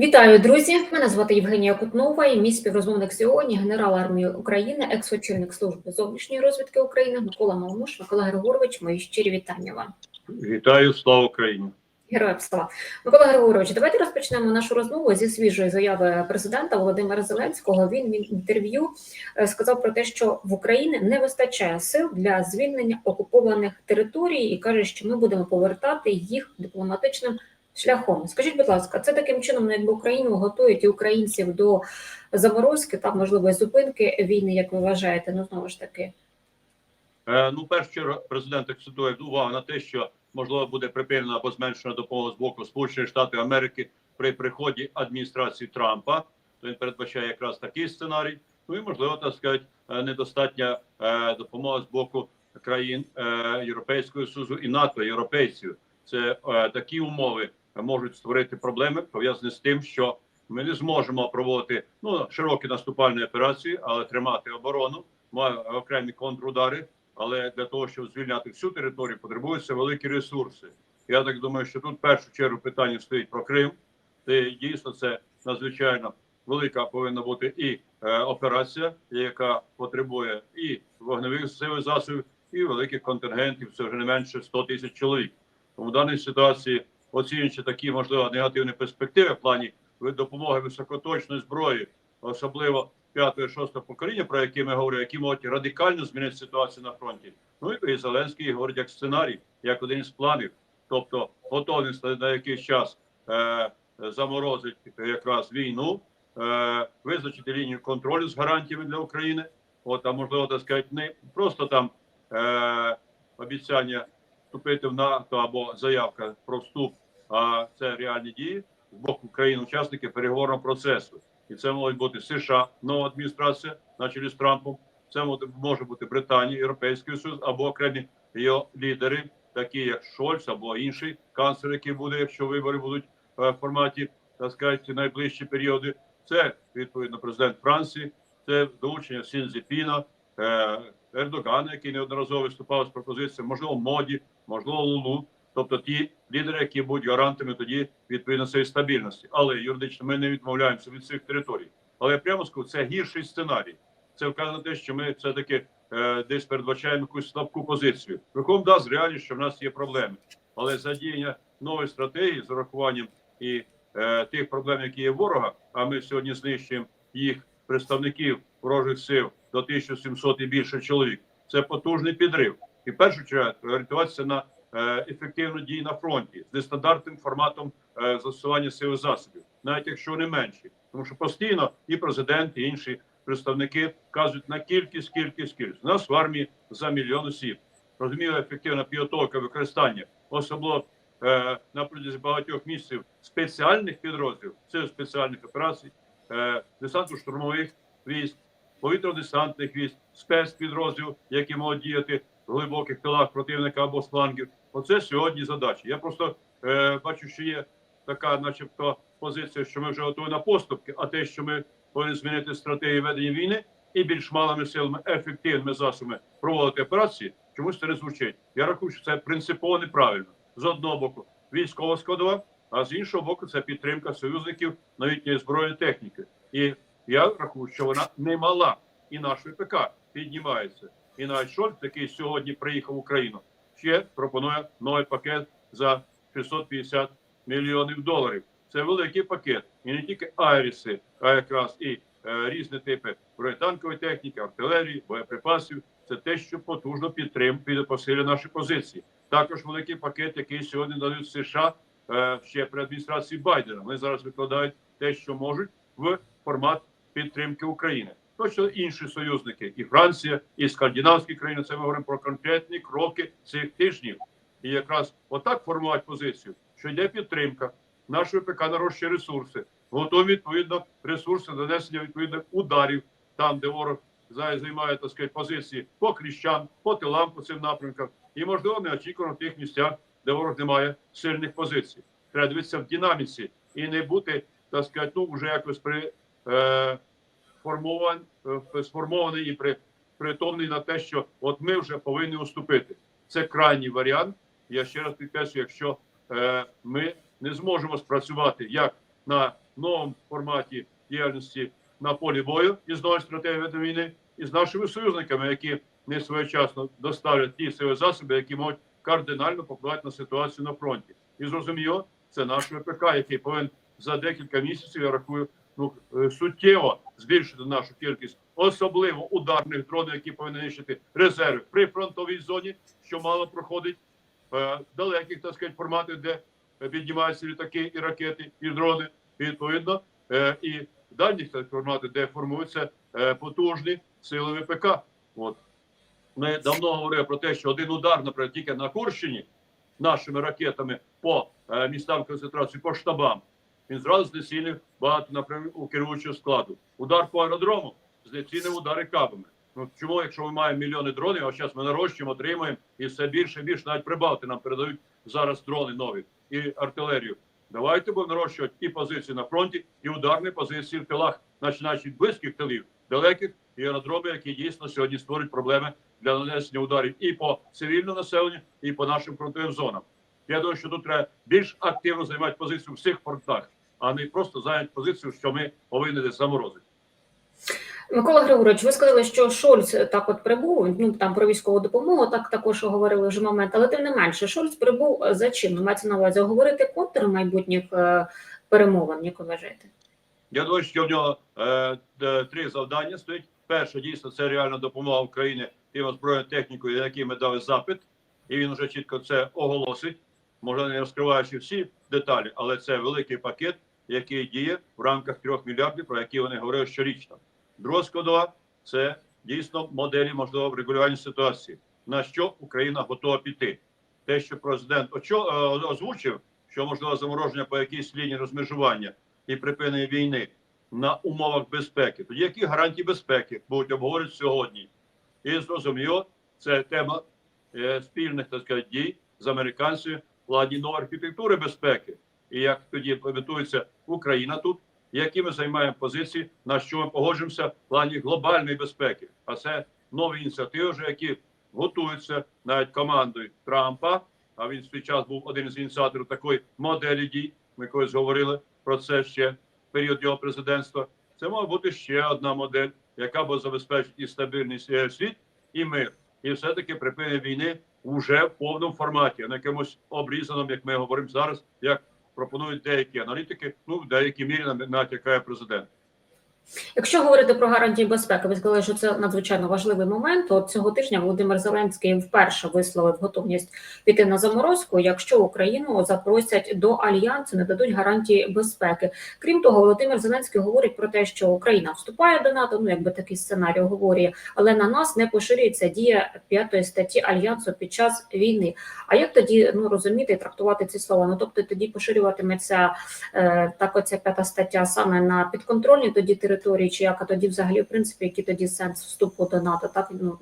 Вітаю, друзі! Мене звати Євгенія Кутнова і мій співрозмовник сьогодні генерал армії України, екс-очільник служби зовнішньої розвідки України Микола Малмуш. Микола Григорович, мої щирі вітання вам. Вітаю, слава Україні! Героям слава. Микола Григорович, давайте розпочнемо нашу розмову зі свіжої заяви президента Володимира Зеленського. Він в інтерв'ю е, сказав про те, що в Україні не вистачає сил для звільнення окупованих територій, і каже, що ми будемо повертати їх дипломатичним шляхом. Скажіть, будь ласка, це таким чином, ну, якби Україну готують і українців до заморозки та можливої зупинки війни, як ви вважаєте? Ну знову ж таки. Е, ну, в першу чергу, президент акцентує увагу на те, що можливо буде припинена або зменшена допомога з боку Сполучених Штатів Америки при приході адміністрації Трампа. То він передбачає якраз такий сценарій. Ну і можливо, так сказати, е, недостатня е, допомога з боку країн Європейського Союзу і НАТО, європейців. Це такі умови можуть створити проблеми пов'язані з тим, що ми не зможемо проводити ну широкі наступальні операції, але тримати оборону, має окремі контрудари. Але для того, щоб звільняти всю територію, потребуються великі ресурси. Я так думаю, що тут в першу чергу питання стоїть про Крим. Де дійсно це надзвичайно велика повинна бути і е, операція, яка потребує і вогневих сил засобів, і великих контингентів. Це вже не менше 100 тисяч чоловік. Тому в даній ситуації, оцінюючи такі можливо негативні перспективи в плані допомоги високоточної зброї, особливо п'ятого, шостого покоління, про які ми говоримо, які можуть радикально змінити ситуацію на фронті. Ну і Зеленський говорить як сценарій, як один з планів, тобто готовність на якийсь час е, заморозить якраз війну, е, визначити лінію контролю з гарантіями для України. От а можливо так сказати, не просто там е, обіцяння вступити в НАТО або заявка про вступ, а це реальні дії з боку країн-учасники переговорного процесу. І це можуть бути США, нова адміністрація на чолі з Трампом. Це може бути Британія, Європейський Союз або окремі його лідери, такі як Шольц або інший канцлер, який буде, якщо вибори будуть в форматі так сказати, найближчі періоди. Це відповідно президент Франції, це долучення Сінзіпіна, Ердогана, який неодноразово виступав з пропозиціями, можливо, моді, можливо, Лулу. Тобто ті лідери, які будуть гарантами тоді відповідно цієї стабільності. Але юридично ми не відмовляємося від цих територій. Але прямо скажу, це гірший сценарій. Це вказано те, що ми все таки е, десь передбачаємо якусь слабку позицію. Верховна дасть реально, що в нас є проблеми, але задіяння нової стратегії з урахуванням і е, тих проблем, які є ворога. А ми сьогодні знищуємо їх представників ворожих сил до 1700 і більше чоловік. Це потужний підрив. І в першу чергу орієнтуватися на ефективну дію на фронті з нестандартним форматом е, застосування сил засобів, навіть якщо не менші, тому що постійно і президент, і інші представники кажуть на кількість, кількість, кількість. У нас в армії за мільйон осіб. Розуміло, ефективна підготовка використання, особливо е, на протязі багатьох місяців спеціальних підрозділів, це спеціальних операцій, е, десантно-штурмових військ, повітряно-десантних військ, спецпідрозділів, які можуть діяти в глибоких тилах противника або флангів. Оце сьогодні задача. Я просто е, бачу, що є така, начебто, позиція, що ми вже готові на поступки, а те, що ми повинні змінити стратегію ведення війни і більш малими силами, ефективними засобами проводити операції, чомусь це не звучить. Я рахую, що це принципово неправильно з одного боку військова складова, а з іншого боку, це підтримка союзників новітньої збройної техніки. І я рахую, що вона не мала, і наш ВПК піднімається. І навіть Шольц, який сьогодні приїхав в Україну, ще пропонує новий пакет за 650 мільйонів доларів. Це великий пакет, і не тільки айріси, а якраз і е, різні типи бронетанкової техніки, артилерії, боєприпасів. Це те, що потужно підтримує посилює наші позиції. Також великий пакет, який сьогодні дають США е, ще при адміністрації Байдена. Вони зараз викладають те, що можуть в формат підтримки України. Точно інші союзники, і Франція, і скандинавські країни. Це ми говоримо про конкретні кроки цих тижнів. І якраз отак формувати позицію, що йде підтримка. Наш ВПК нарощує ресурси, готові відповідно ресурси донесення відповідних ударів там, де ворог займає так сказати, позиції по кліщам, по тилам по цим напрямкам, і можливо неочікувано в тих місцях, де ворог не має сильних позицій. Треба дивитися в динаміці і не бути так сказати, ну вже якось при е, формован, е, сформований і при притомний на те, що от ми вже повинні уступити. Це крайній варіант. Я ще раз підкреслюю, якщо е, ми не зможемо спрацювати як на новому форматі діяльності на полі бою із новою стратегією війни, і з нашими союзниками, які не своєчасно доставлять ті сили засоби, які можуть кардинально попливати на ситуацію на фронті. І зрозуміло, це наш ВПК, який повинен за декілька місяців, я рахую, ну е, суттєво збільшити нашу кількість, особливо ударних дронів, які повинні нищити резерви при фронтовій зоні, що мало проходить е, далеких так сказати, форматів, де піднімаються літаки і ракети, і дрони, і відповідно, е, і дальніх форматів, де формуються е, потужні сили ВПК. От ми давно говорили про те, що один удар, наприклад, тільки на Курщині нашими ракетами по е, містам концентрації, по штабам, він зразу знецінив багато напрямів у керуючого складу. Удар по аеродрому знецінив удари кабами. Ну чому, якщо ми маємо мільйони дронів, а зараз ми нарощуємо, отримуємо і все більше і більше навіть прибавити нам передають зараз дрони нові і артилерію. Давайте будемо нарощувати і позиції на фронті, і ударні позиції в тилах, починаючи від близьких тилів, далеких і аеродроми, які дійсно сьогодні створюють проблеми для нанесення ударів і по цивільному населенню, і по нашим фронтовим зонам. Я думаю, що тут треба більш активно займати позицію в всіх фронтах, а не просто зайняти позицію, що ми повинні десь заморозити. Микола Григорович, ви сказали, що Шольц так от прибув. Ну там про військову допомогу, так також говорили вже момент, але тим не менше, Шольц прибув е, за чим? Ну, Мається на увазі оговорити контури майбутніх е, перемовин, як ви вважаєте? Я думаю, що в нього е, три завдання стоїть. Перше, дійсно, це реальна допомога Україні тим озброєною технікою, на якій ми дали запит, і він вже чітко це оголосить. Може, не розкриваючи всі деталі, але це великий пакет, який діє в рамках трьох мільярдів, про які вони говорили щорічно. Друга складова це дійсно моделі можливого врегулювання ситуації, на що Україна готова піти. Те, що президент е, озвучив, що можливо замороження по якійсь лінії розмежування і припинення війни на умовах безпеки, тоді які гарантії безпеки будуть обговорювати сьогодні? І зрозуміло, це тема е, спільних так сказати, дій з американцями в плані нової архітектури безпеки, і як тоді імплементується Україна тут, які ми займаємо позиції, на що ми погоджуємося в плані глобальної безпеки. А це нові ініціативи, вже які готуються навіть командою Трампа. А він в свій час був один з ініціаторів такої моделі дій. Ми колись говорили про це ще в період його президентства. Це має бути ще одна модель, яка буде забезпечити і стабільність е, світ, і мир, і все-таки припинення війни вже в повному форматі, а не якимось обрізаному, як ми говоримо зараз, як пропонують деякі аналітики. Ну в деякій мірі натякає президент. Якщо говорити про гарантії безпеки, ви сказали, що це надзвичайно важливий момент. От цього тижня Володимир Зеленський вперше висловив готовність піти на заморозку, якщо Україну запросять до альянсу, не дадуть гарантії безпеки. Крім того, Володимир Зеленський говорить про те, що Україна вступає до НАТО. Ну якби такий сценарій говорить, але на нас не поширюється дія п'ятої статті альянсу під час війни. А як тоді ну розуміти і трактувати ці слова? Ну тобто тоді поширюватиметься е, так, оця п'ята стаття саме на підконтрольні тоді території, чи як тоді взагалі, в принципі, який тоді сенс вступу до НАТО? Так ну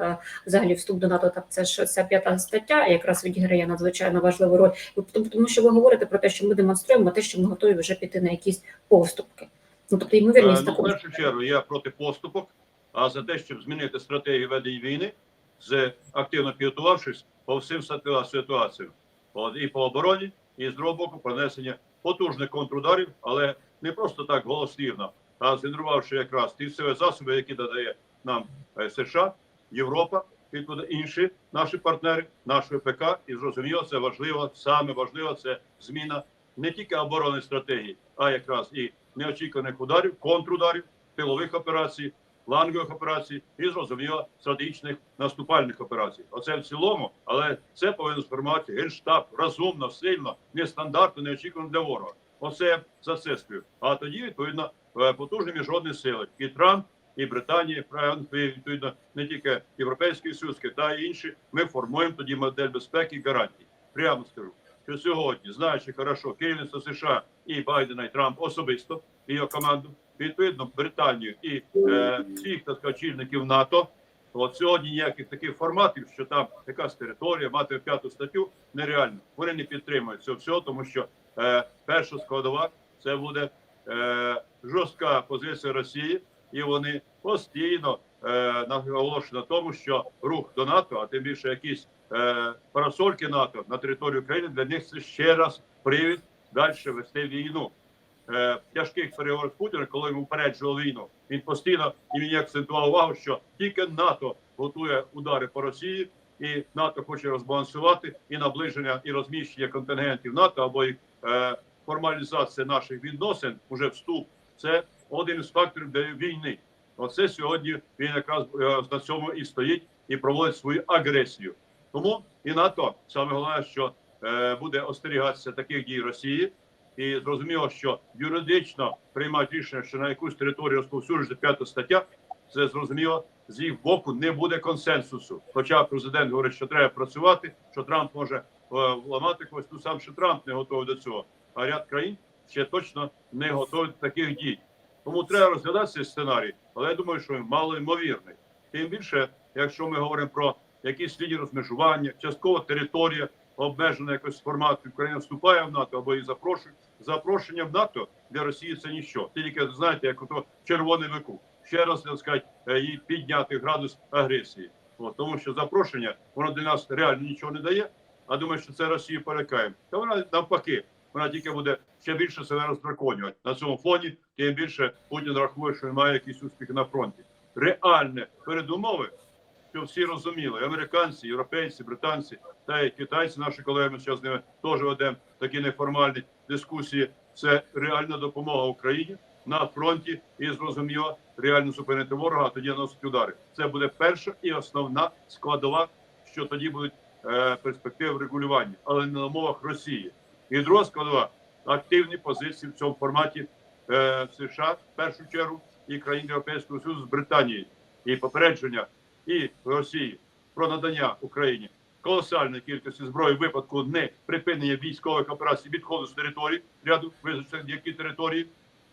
е, взагалі вступ до НАТО, так це ж ця п'ята стаття якраз відіграє надзвичайно важливу роль. Тому, тому що ви говорите про те, що ми демонструємо те, що ми готові вже піти на якісь поступки. Ну тобто Е, ймовірність Ну, в першу чергу я проти поступок, а за те, щоб змінити стратегію ведення війни, з активно підготувавшись по всім ситуа- ситуаціям, От, і по обороні, і з другого боку понесення потужних контрударів, але не просто так голослівно, а згенерувавши якраз ті сили засоби, які додає нам е, США, Європа, відповідно інші наші партнери, наш ВПК, і зрозуміло, це важливо, саме важливо це зміна не тільки оборонної стратегії, а якраз і неочікуваних ударів, контрударів, тилових операцій, флангових операцій і зрозуміло стратегічних наступальних операцій. Оце в цілому, але це повинен сформувати генштаб розумно, сильно, нестандартно, неочікувано для ворога. Оце за це стою. А тоді відповідно потужні міжнародні сили і Трамп. І Британія, і відповідно не тільки Європейський Союз, Китай і інші. Ми формуємо тоді модель безпеки і гарантій. Прямо скажу, що сьогодні, знаючи хорошо керівництво США і Байдена і Трамп особисто і його команду, відповідно Британію і е, всіх так очільників НАТО. От сьогодні ніяких таких форматів, що там якась територія, мати п'яту статтю, нереально. Вони не підтримують цього всього, тому що е, перша складова це буде е, жорстка позиція Росії, і вони постійно е, наголошують на тому, що рух до НАТО, а тим більше якісь е, парасольки НАТО на території України для них це ще раз привід далі вести війну. е, тяжких переговорах з Путіним, коли йому упереджував війну, він постійно і мені акцентував увагу, що тільки НАТО готує удари по Росії, і НАТО хоче розбалансувати і наближення і розміщення контингентів НАТО або їх е, формалізація наших відносин, уже вступ. Це один із факторів для війни. Оце сьогодні він якраз е, на цьому і стоїть і проводить свою агресію. Тому і НАТО саме головне, що е, буде остерігатися таких дій Росії, і зрозуміло, що юридично приймати рішення, що на якусь територію розповсюджується п'ята стаття, це зрозуміло. З їх боку не буде консенсусу. Хоча президент говорить, що треба працювати, що Трамп може е, вламати когось. Ну сам ще Трамп не готовий до цього. А ряд країн ще точно не готові до таких дій. Тому треба розглядати цей сценарій, але я думаю, що він мало ймовірний. Тим більше, якщо ми говоримо про якісь лінії розмежування, частково територія обмежена якось формату, Україна вступає в НАТО або її запрошують. Запрошення в НАТО для Росії це ніщо. Тільки знаєте, як ото червоний викуп. Ще раз так сказати, е, підняти градус агресії. От, тому що запрошення воно для нас реально нічого не дає. А думаю, що це Росію перекаємо. Та вона навпаки, вона тільки буде ще більше себе роздраконювати. На цьому фоні тим більше Путін рахує, що він має якісь успіхи на фронті. Реальне передумови, що всі розуміли, американці, європейці, британці та й китайці, наші колеги, ми зараз з ними теж ведемо такі неформальні дискусії. Це реальна допомога Україні на фронті і зрозуміло реально зупинити ворога, а тоді наносити удари. Це буде перша і основна складова, що тоді будуть е, перспективи регулювання, але не на умовах Росії. Друга складова активні позиції в цьому форматі е, США в першу чергу і країн Європейського Союзу з Британією і попередження і Росії про надання Україні колосальної кількості зброї в випадку не припинення військових операцій відходу з території ряду визначених які території.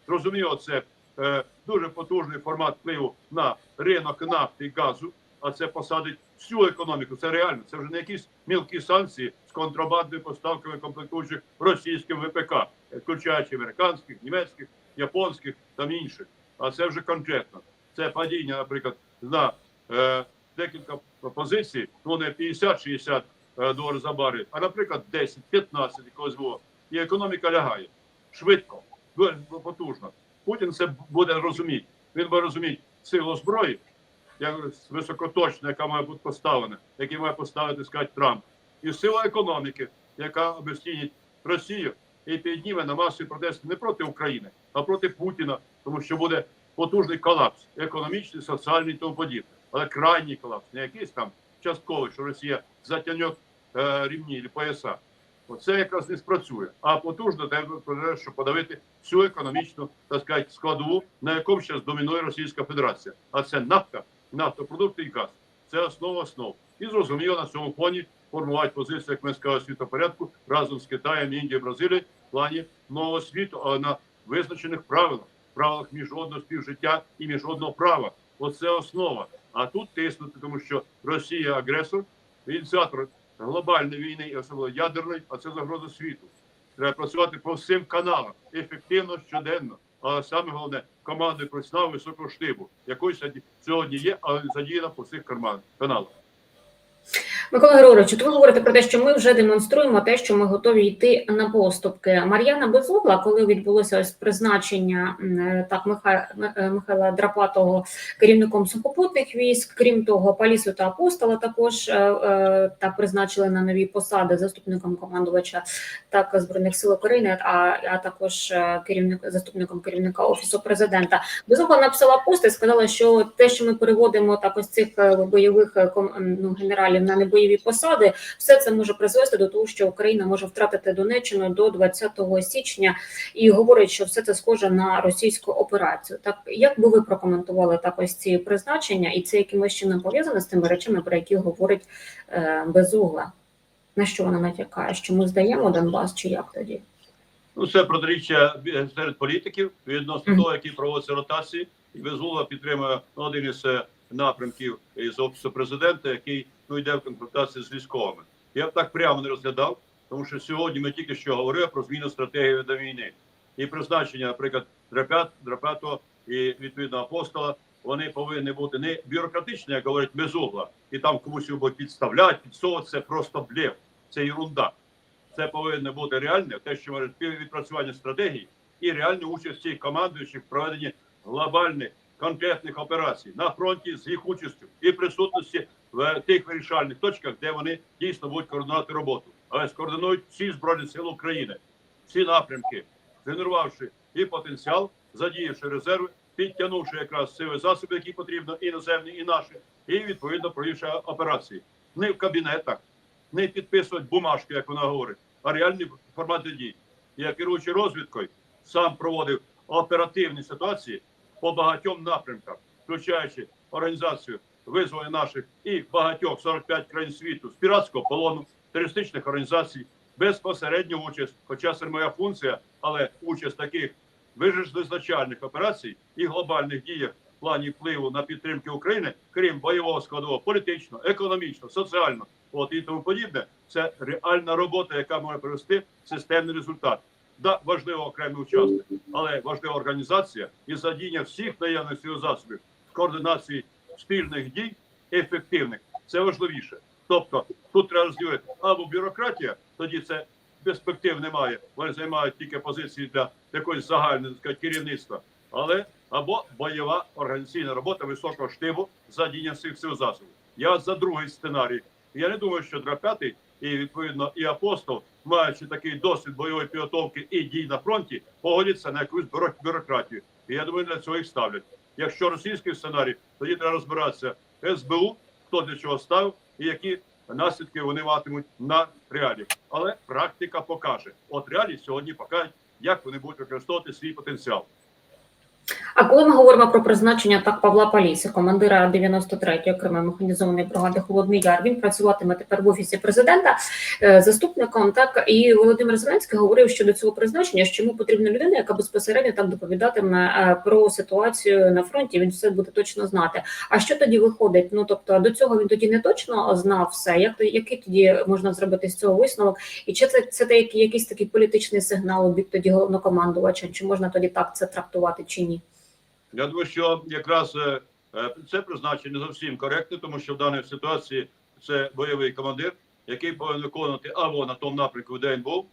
Зрозуміло, це е, дуже потужний формат впливу на ринок нафти і газу. А це посадить всю економіку. Це реально. Це вже не якісь мілкі санкції з контрабандними поставками комплектуючих російським ВПК, включаючи американських, німецьких, японських та інших. А це вже конкретно. Це падіння, наприклад, на е, декілька позицій, ну не 50-60 е, доларів за барель, а наприклад 10-15 якогось було. І економіка лягає швидко, потужно. Путін це буде розуміти. Він буде розуміти силу зброї, як високоточна, яка має бути поставлена, який має поставити сказати Трамп, і сила економіки, яка обесцінить Росію і підніме на масові протести не проти України, а проти Путіна, тому що буде потужний колапс, економічний, соціальний і тому подібне. Але крайній колапс, не якийсь там частковий, що Росія затягне е, рівні пояса. Оце якраз не спрацює. А потужно треба, щоб подавити всю економічну так сказати, складову, на якому зараз домінує Російська Федерація. А це нафта, нафтопродукти і газ. Це основа основ. І зрозуміло на цьому фоні формувати позицію, як ми сказали, світопорядку разом з Китаєм, Індією, Бразилією в плані нового світу, але на визначених правилах, правилах міжнародного співжиття і міжнародного права. Оце основа. А тут тиснути, тому що Росія агресор, ініціатор глобальної війни, і особливо ядерної, а це загроза світу. Треба працювати по всім каналам ефективно щоденно. Але саме головне командою професіонал високого штибу, якої сьогодні- є, але задіяна по всіх каналах. Микола Григорович, ви говорите про те, що ми вже демонструємо те, що ми готові йти на поступки. Мар'яна Безугла, коли відбулося ось призначення е, так Миха... Михайла Драпатого керівником сухопутних військ, крім того, Палісу та Апостола також е, е, так призначили на нові посади заступником командувача так збройних сил України, а, а також е, керівник заступником керівника офісу президента. Безугла написала пост і сказала, що те, що ми переводимо так ось цих е, бойових е, ну, генералів на небойові посади, все це може призвести до того, що Україна може втратити Донеччину до 20 січня, і говорить, що все це схоже на російську операцію. Так як би ви прокоментували так ось ці призначення, і це якимось чином пов'язане з тими речами, про які говорить е, Безугла? На що вона натякає? Що ми здаємо Донбас, чи як тоді? Ну, це протиріччя бі- серед політиків відносно Мгм. того, які проводяться ротації. І Безугла підтримує ну, один із е, напрямків із офісу президента, який ну йде в конфронтації з військовими. Я б так прямо не розглядав, тому що сьогодні ми тільки що говорили про зміну стратегії до війни і призначення, наприклад, драпято і відповідно апостола. Вони повинні бути не бюрократичні, як говорить Безугла, і там комусь його підставляти, підсовувати. Це просто блєв, це ерунда. Це повинно бути реальне, те, що може відпрацювання стратегії і реальну участь цих командуючих в проведенні глобальних конкретних операцій на фронті з їх участю і присутності в тих вирішальних точках, де вони дійсно будуть координувати роботу. Але скоординують всі збройні сили України, всі напрямки, згенерувавши і потенціал, задіявши резерви, підтягнувши якраз сили засоби, які потрібно, іноземні, і наші, і відповідно провівши операції. Не в кабінетах, не підписувати бумажки, як вона говорить, а реальні формати дій. Я керуючи розвідкою, сам проводив оперативні ситуації по багатьом напрямкам, включаючи організацію визволення наших і багатьох 45 країн світу з піратського полону, терористичних організацій, безпосередню участь, хоча це моя функція, але участь таких визначальних операцій і глобальних діях в плані впливу на підтримки України, крім бойового складового, політично, економічно, соціально, от і тому подібне, це реальна робота, яка може привести системний результат. Да, важливо окремий учасник, але важлива організація і задіння всіх наявних засобів в координації спільних дій ефективних. Це важливіше. Тобто тут треба розділити або бюрократія, тоді це перспектив немає. Вони займають тільки позиції для якоїсь загальної так сказати, керівництва, але або бойова організаційна робота високого штибу задіння всіх сил засобів. Я за другий сценарій. Я не думаю, що Драпятий і відповідно і апостол, маючи такий досвід бойової підготовки і дій на фронті, погодяться на якусь бюрократію. І я думаю, для цього їх ставлять. Якщо російський сценарій, тоді треба розбиратися СБУ, хто для чого став і які наслідки вони матимуть на реалі. Але практика покаже. От реалії сьогодні покажуть, як вони будуть використовувати свій потенціал. А коли ми говоримо про призначення так Павла Паліси, командира 93-ї окремої механізованої бригади Холодний Яр, він працюватиме тепер в офісі президента е, заступником. Так і Володимир Зеленський говорив щодо цього призначення, що йому потрібна людина, яка безпосередньо так доповідатиме е, про ситуацію на фронті. Він все буде точно знати. А що тоді виходить? Ну тобто до цього він тоді не точно знав все. Як то який тоді можна зробити з цього висновок? І чи це це якийсь такий політичний сигнал у бік тоді головнокомандувача? Чи можна тоді так це трактувати, чи ні? Я думаю, що якраз е, е, це призначення не зовсім коректне, тому що в даній ситуації це бойовий командир, який повинен виконувати або на тому напрямку, де він був,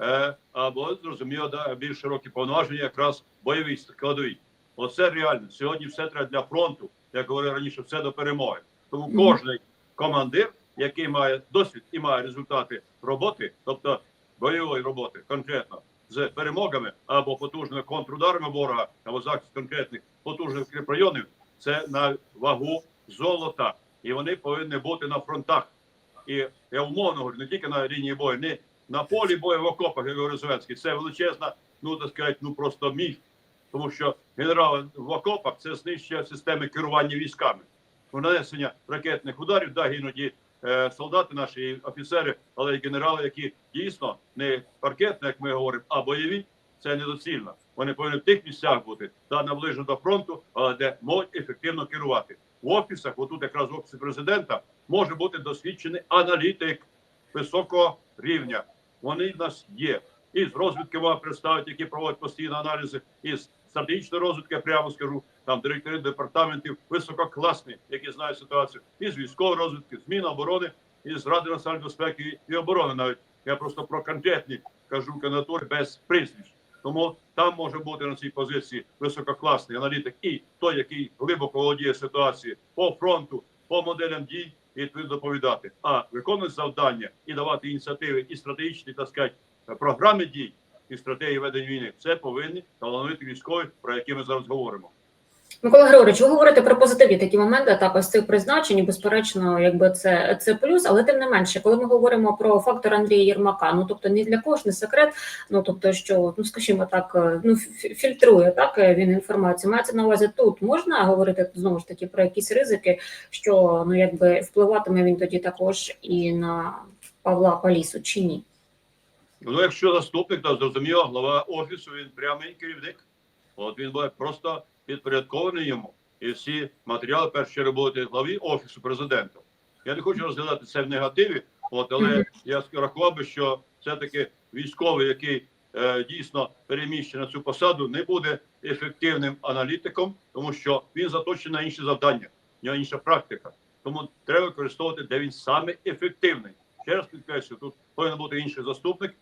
е, або зрозуміло, більш широкі повноваження, якраз бойові складові. Оце реально. Сьогодні все треба для фронту, як говорив раніше, все до перемоги. Тому кожний командир, який має досвід і має результати роботи, тобто бойової роботи конкретно з перемогами або потужними контрударами ворога, або захист конкретних потужних укріпрайонів, це на вагу золота, і вони повинні бути на фронтах. І я умовно говорю, не тільки на лінії бою, не на полі бою в окопах, як говорить Зеленський. Це величезна, ну так сказати, ну просто міф. Тому що генерали в окопах це знищує системи керування військами. Нанесення ракетних ударів, да, гинуть і е, солдати наші і офіцери, але й генерали, які дійсно не паркетні, як ми говоримо, а бойові, це недоцільно. Вони повинні в тих місцях бути, да, наближено до фронту, але де можуть ефективно керувати. В офісах, отут якраз в офісі президента, може бути досвідчений аналітик високого рівня. Вони в нас є. І з розвідки вам представити, які проводять постійні аналізи, і з стратегічної розвідки, я прямо скажу, там директори департаментів висококласні, які знають ситуацію, і з військової розвідки, з Міноборони, і з Ради національної безпеки і оборони навіть. Я просто про конкретні кажу кандидатури без прізвищ. Тому там може бути на цій позиції висококласний аналітик і той, який глибоко володіє ситуацією по фронту, по моделям дій, і відповідно доповідати. А виконувати завдання і давати ініціативи і стратегічні, так сказати, програми дій і стратегії ведення війни. Це повинні талановиті військові, про які ми зараз говоримо. Микола Григорович, ви говорите про позитивні такі моменти, так ось цих призначень, безперечно, якби це, це плюс, але тим не менше, коли ми говоримо про фактор Андрія Єрмака, ну тобто ні для не секрет, ну тобто, що ну скажімо так, ну фі- фільтрує так він інформацію. Мається на увазі тут можна говорити знову ж таки про якісь ризики, що ну якби впливатиме він тоді також і на Павла Палісу чи ні? Ну, якщо заступник, то зрозуміло, глава офісу він прямий керівник. От він буде просто підпорядкований йому. І всі матеріали перші будуть главі офісу президента. Я не хочу розглядати це в негативі, от, але я рахував би, що все-таки військовий, який е, дійсно переміщений на цю посаду, не буде ефективним аналітиком, тому що він заточений на інші завдання, в нього інша практика. Тому треба використовувати, де він саме ефективний. Ще раз підкреслю, тут повинен бути інший заступник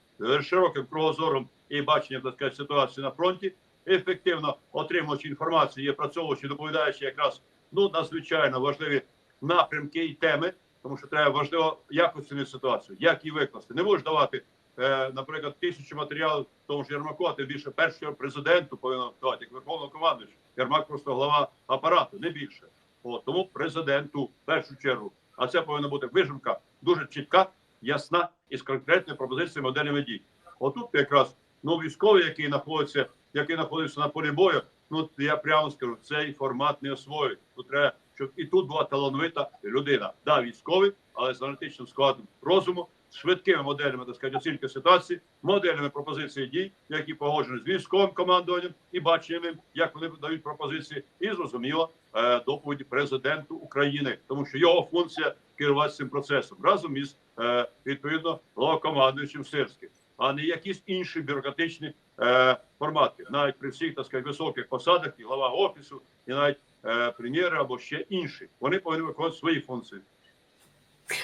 широким кругозором і бачення так сказати, ситуації на фронті, ефективно отримуючи інформацію, і опрацьовуючи, доповідаючи якраз ну надзвичайно важливі напрямки і теми, тому що треба важливо як оцінити ситуацію, як її викласти. Не можеш давати, е, наприклад, тисячу матеріалів тому ж Єрмаку, а тим більше першого президенту повинен давати як верховного командуючого. Єрмак просто голова апарату, не більше. От, тому президенту в першу чергу. А це повинна бути вижимка дуже чітка, ясна і з конкретною пропозицією моделями дій. Отут якраз ну військовий, який знаходиться, який знаходиться на полі бою. Ну я прямо скажу, цей формат не освоюють. Тут треба, щоб і тут була талановита людина. Да, військовий, але з аналітичним складом розуму, швидкими моделями так сказати, оцінки ситуації, моделями пропозиції дій, які погоджені з військовим командуванням і баченням, як вони дають пропозиції, і зрозуміло е, доповіді президенту України, тому що його функція керувати цим процесом разом із е, відповідно головнокомандуючим Сирським, а не якісь інші бюрократичні е, формати, навіть при всіх так сказати, високих посадах, і глава офісу, і навіть е, прем'єри або ще інші. Вони повинні виконувати свої функції.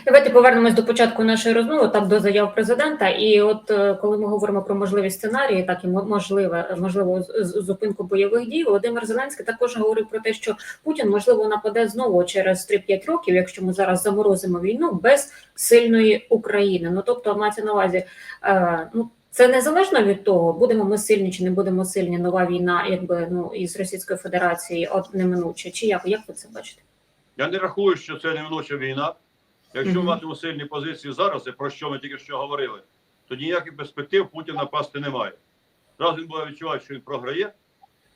Давайте повернемось до початку нашої розмови, так до заяв президента. І от е, коли ми говоримо про можливі сценарії, так і мо- можливе можливо зупинку бойових дій, Володимир Зеленський також говорив про те, що Путін можливо нападе знову через 3-5 років, якщо ми зараз заморозимо війну без сильної України. Ну тобто мається на увазі, е, ну. Це незалежно від того, будемо ми сильні чи не будемо сильні. Нова війна, якби ну із Російської Федерації от неминуче. Чи як як ви це бачите? Я не рахую, що це неминуча війна. Якщо матимемо сильні позиції зараз, про що ми тільки що говорили, то ніяких перспектив Путін напасти немає. Раз він буде відчувати, що він програє,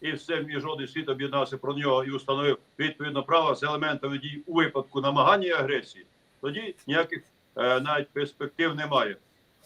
і все міжнародний світ об'єднався про нього і установив відповідно право з елементами дій у випадку намагання і агресії, тоді ніяких е, навіть перспектив немає.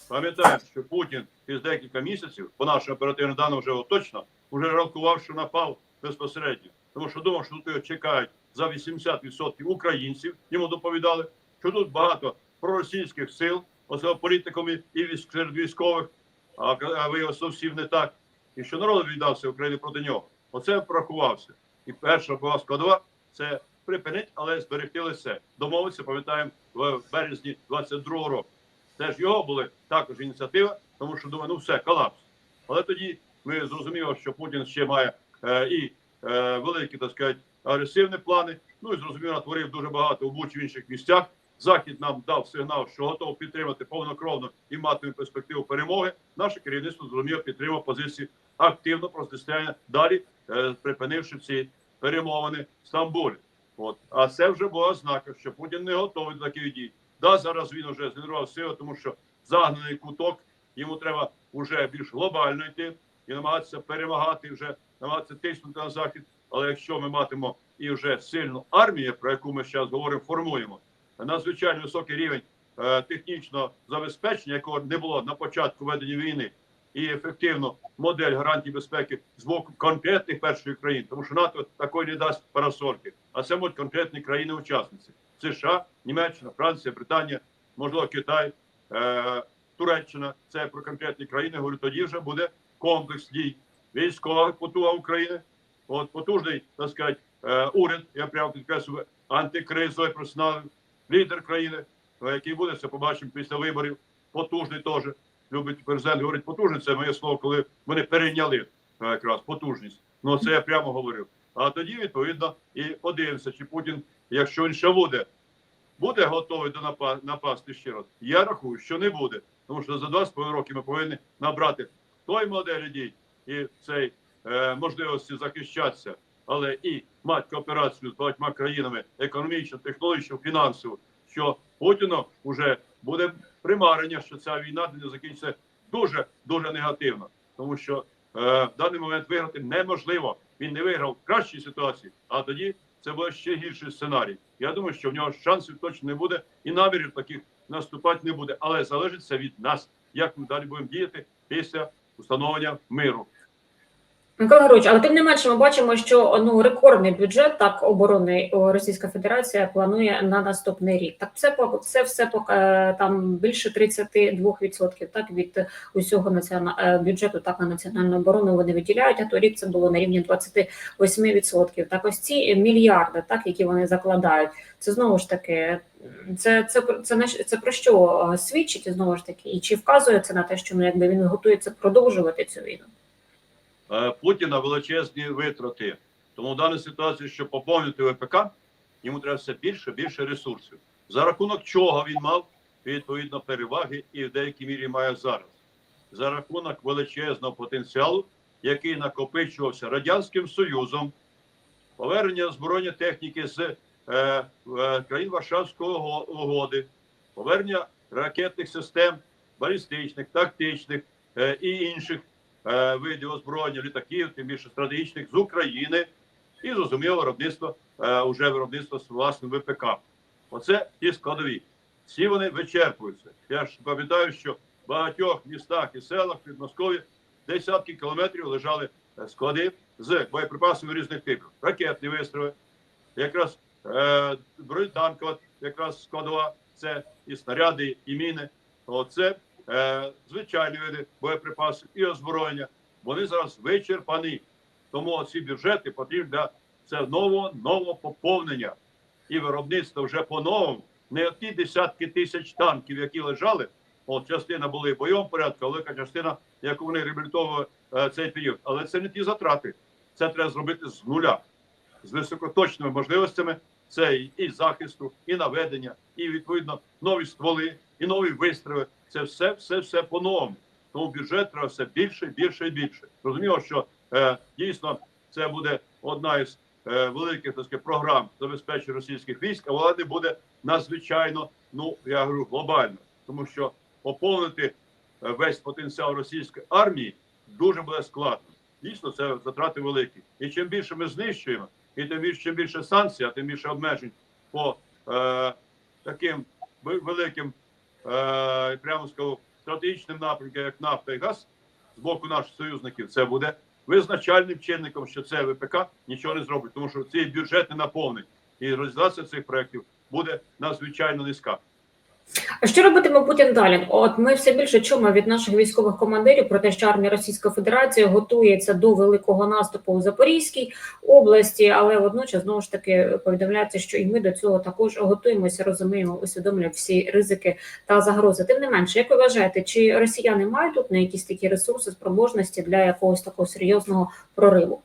Пам'ятаємо, що Путін із декілька місяців, по нашим оперативним даним вже точно, вже рахував, що напав безпосередньо. Тому що думав, що тут його чекають за 80% українців, йому доповідали, що тут багато проросійських сил, особливо політиками і серед військових, а, виявилося зовсім не так. І що народ віддався України проти нього. Оце порахувався. І перша була складова це припинити, але зберегти лице. Домовитися, пам'ятаємо, в березні 22-го року. Теж його були також ініціатива, тому що думаю, ну все, колапс. Але тоді ми зрозуміли, що Путін ще має е, і е, великі, так сказати, агресивні плани. Ну і зрозуміло, натворив дуже багато у Бучі в інших місцях. Захід нам дав сигнал, що готов підтримати повнокровно і матиме перспективу перемоги. Наше керівництво зрозуміло підтримав позиції активно протистояння далі, е, припинивши ці перемовини в Стамбулі. От а це вже була ознака, що Путін не готовий до таких дій. Да, зараз він вже згенерував силу, тому що загнаний куток йому треба вже більш глобально йти і намагатися перемагати, вже намагатися тиснути на захід. Але якщо ми матимемо і вже сильну армію, про яку ми зараз говоримо, формуємо надзвичайно високий рівень е, технічного забезпечення, якого не було на початку ведення війни, і ефективну модель гарантій безпеки з боку конкретних перших країн, тому що НАТО такої не дасть парасольки, а це можуть конкретні країни-учасниці: США, Німеччина, Франція, Британія, можливо, Китай, е, Туреччина. Це про конкретні країни. Говорю, тоді вже буде комплекс дій військова потуга України. От потужний, так сказати, е, уряд, я прямо підкреслюю, антикризовий професіонал, лідер країни, який буде це побачимо після виборів. Потужний теж. Любить президент говорить потужний. Це моє слово, коли вони перейняли е, якраз потужність. Ну це я прямо говорив. А тоді відповідно і подивимося, чи Путін, якщо він ще буде, буде готовий до напа- напасти ще раз. Я рахую, що не буде, тому що за 2,5 роки ми повинні набрати той моделі дій і цей е, можливості захищатися, але і мати кооперацію з багатьма країнами економічно, технологічно, фінансово, що Путіну вже буде примарення, що ця війна не закінчиться дуже дуже негативно, тому що е, в даний момент виграти неможливо. Він не виграв кращій ситуації, а тоді це буде ще гірший сценарій. Я думаю, що в нього шансів точно не буде, і намірів таких наступати не буде. Але залежить це від нас, як ми далі будемо діяти після установлення миру. Микола Григорович, але тим не менше, ми бачимо, що ну рекордний бюджет так оборони Російська Федерація планує на наступний рік. Так, це це все поки там більше 32% так від усього національного бюджету, так на національну оборону вони виділяють. А торік це було на рівні 28%. Так, ось ці мільярди, так які вони закладають, це знову ж таки. Це це це на це про що е, свідчить знову ж таки, і чи вказує це на те, що ну якби він готується продовжувати цю війну? Е, Путіна величезні витрати. Тому в даній ситуації, щоб поповнити ВПК, йому треба все більше більше ресурсів. За рахунок чого він мав відповідно переваги і в деякій мірі має зараз. За рахунок величезного потенціалу, який накопичувався Радянським Союзом, повернення озброєння техніки з е, е, країн Варшавського угоди, повернення ракетних систем, балістичних, тактичних е, і інших видів озброєння, літаків, тим більше стратегічних з України, і зрозуміло виробництво е, уже виробництво з власним ВПК. Оце ті складові. Всі вони вичерпуються. Я ж пам'ятаю, що в багатьох містах і селах від Москові десятки кілометрів лежали е, склади з боєприпасами різних типів. Ракетні вистріли, якраз е, бронетанкова, якраз складова, це і снаряди, і міни. Оце е, звичайні види боєприпасів і озброєння. Вони зараз вичерпані. Тому ці бюджети потрібні для це нового нового поповнення і виробництво вже по-новому. Не ті десятки тисяч танків, які лежали. От частина були в бойовому порядку, велика частина, яку вони реабілітовували е, цей період. Але це не ті затрати. Це треба зробити з нуля, з високоточними можливостями. Це і захисту, і наведення, і відповідно нові стволи, і нові вистріли. Це все, все, все по-новому. Тому бюджет треба все більше, більше і більше. Зрозуміло, що е, дійсно це буде одна із е, великих так сказати, програм забезпечення російських військ, а вона не буде надзвичайно, ну я говорю, глобально, тому що поповнити е, весь потенціал російської армії дуже буде складно. Дійсно, це затрати великі. І чим більше ми знищуємо, і тим більше чим більше санкцій, а тим більше обмежень по е, таким великим, прямо скажу, стратегічним напрямкам, як нафта і газ, з боку наших союзників, це буде визначальним чинником, що це ВПК нічого не зробить, тому що цей бюджет не наповнить. І реалізація цих проєктів буде надзвичайно низька. А що робитиме Путін далі? От ми все більше чуємо від наших військових командирів про те, що армія Російської Федерації готується до великого наступу у Запорізькій області, але водночас знову ж таки повідомляється, що і ми до цього також готуємося, розуміємо, усвідомлюємо всі ризики та загрози. Тим не менше, як ви вважаєте, чи росіяни мають тут на якісь такі ресурси, спроможності для якогось такого серйозного прориву?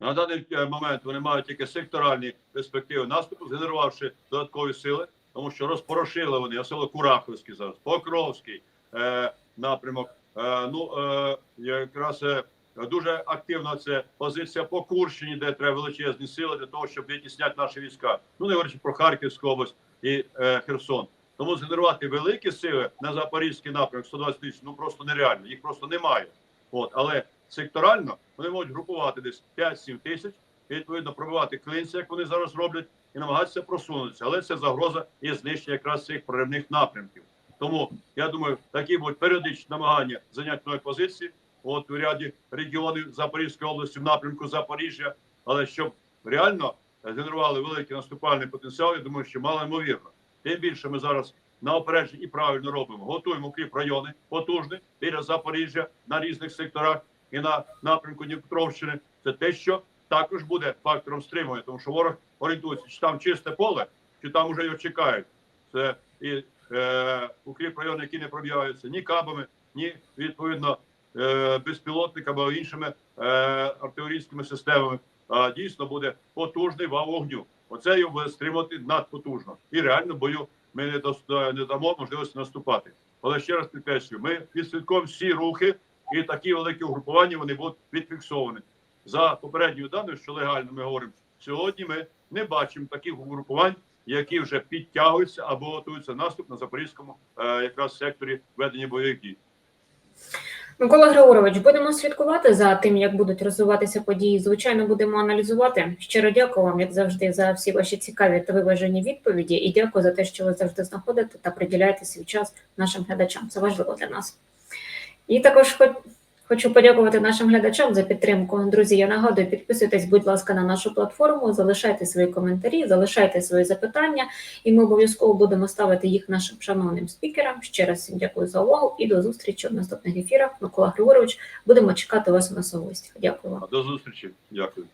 На даний момент вони мають тільки секторальні перспективи наступу, згенерувавши додаткові сили, тому що розпорошили вони осело Кураховський зараз, Покровський е, напрямок. Е, ну е, якраз е, дуже активна це позиція по Курщині, де треба величезні сили для того, щоб відтісняти наші війська. Ну не говорячи про Харківську область і е, Херсон. Тому згенерувати великі сили на запорізький напрямок 120 тисяч ну просто нереально, їх просто немає. От, але секторально вони можуть групувати десь 5-7 тисяч і відповідно пробивати клинці, як вони зараз роблять, і намагатися просунутися. Але це загроза і знищення якраз цих проривних напрямків. Тому я думаю, такі будуть періодичні намагання зайняти нові позиції. От у ряді регіонів Запорізької області в напрямку Запоріжжя, але щоб реально генерували великий наступальний потенціал, я думаю, що мало ймовірно. Тим більше ми зараз на опередженні і правильно робимо. Готуємо укріп райони потужні біля Запоріжжя на різних секторах і на напрямку Дніпропетровщини. Це те, що також буде фактором стримування, тому що ворог орієнтується, чи там чисте поле, чи там вже його чекають. Це і е, укріп райони, які не пробиваються ні кабами, ні відповідно е, безпілотниками або іншими е, артилерійськими системами. А дійсно буде потужний вал вогню. Оце його буде стримувати надпотужно. І реально бою ми не, дос- не дамо можливості наступати. Але ще раз підкреслюю, ми відслідкуємо всі рухи, і такі великі угрупування вони будуть відфіксовані. За попередньою даною, що легально ми говоримо, сьогодні ми не бачимо таких угрупувань, які вже підтягуються або готуються наступ на запорізькому е, якраз секторі ведення бойових дій. Микола Григорович, будемо слідкувати за тим, як будуть розвиватися події. Звичайно, будемо аналізувати. Щиро дякую вам, як завжди, за всі ваші цікаві та виважені відповіді. І дякую за те, що ви завжди знаходите та приділяєте свій час нашим глядачам. Це важливо для нас. І також хоч. Хочу подякувати нашим глядачам за підтримку. Друзі, я нагадую, підписуйтесь, будь ласка, на нашу платформу, залишайте свої коментарі, залишайте свої запитання, і ми обов'язково будемо ставити їх нашим шановним спікерам. Ще раз всім дякую за увагу і до зустрічі в наступних ефірах. Микола Григорович, будемо чекати вас на особистих. Дякую вам. До зустрічі. Дякую.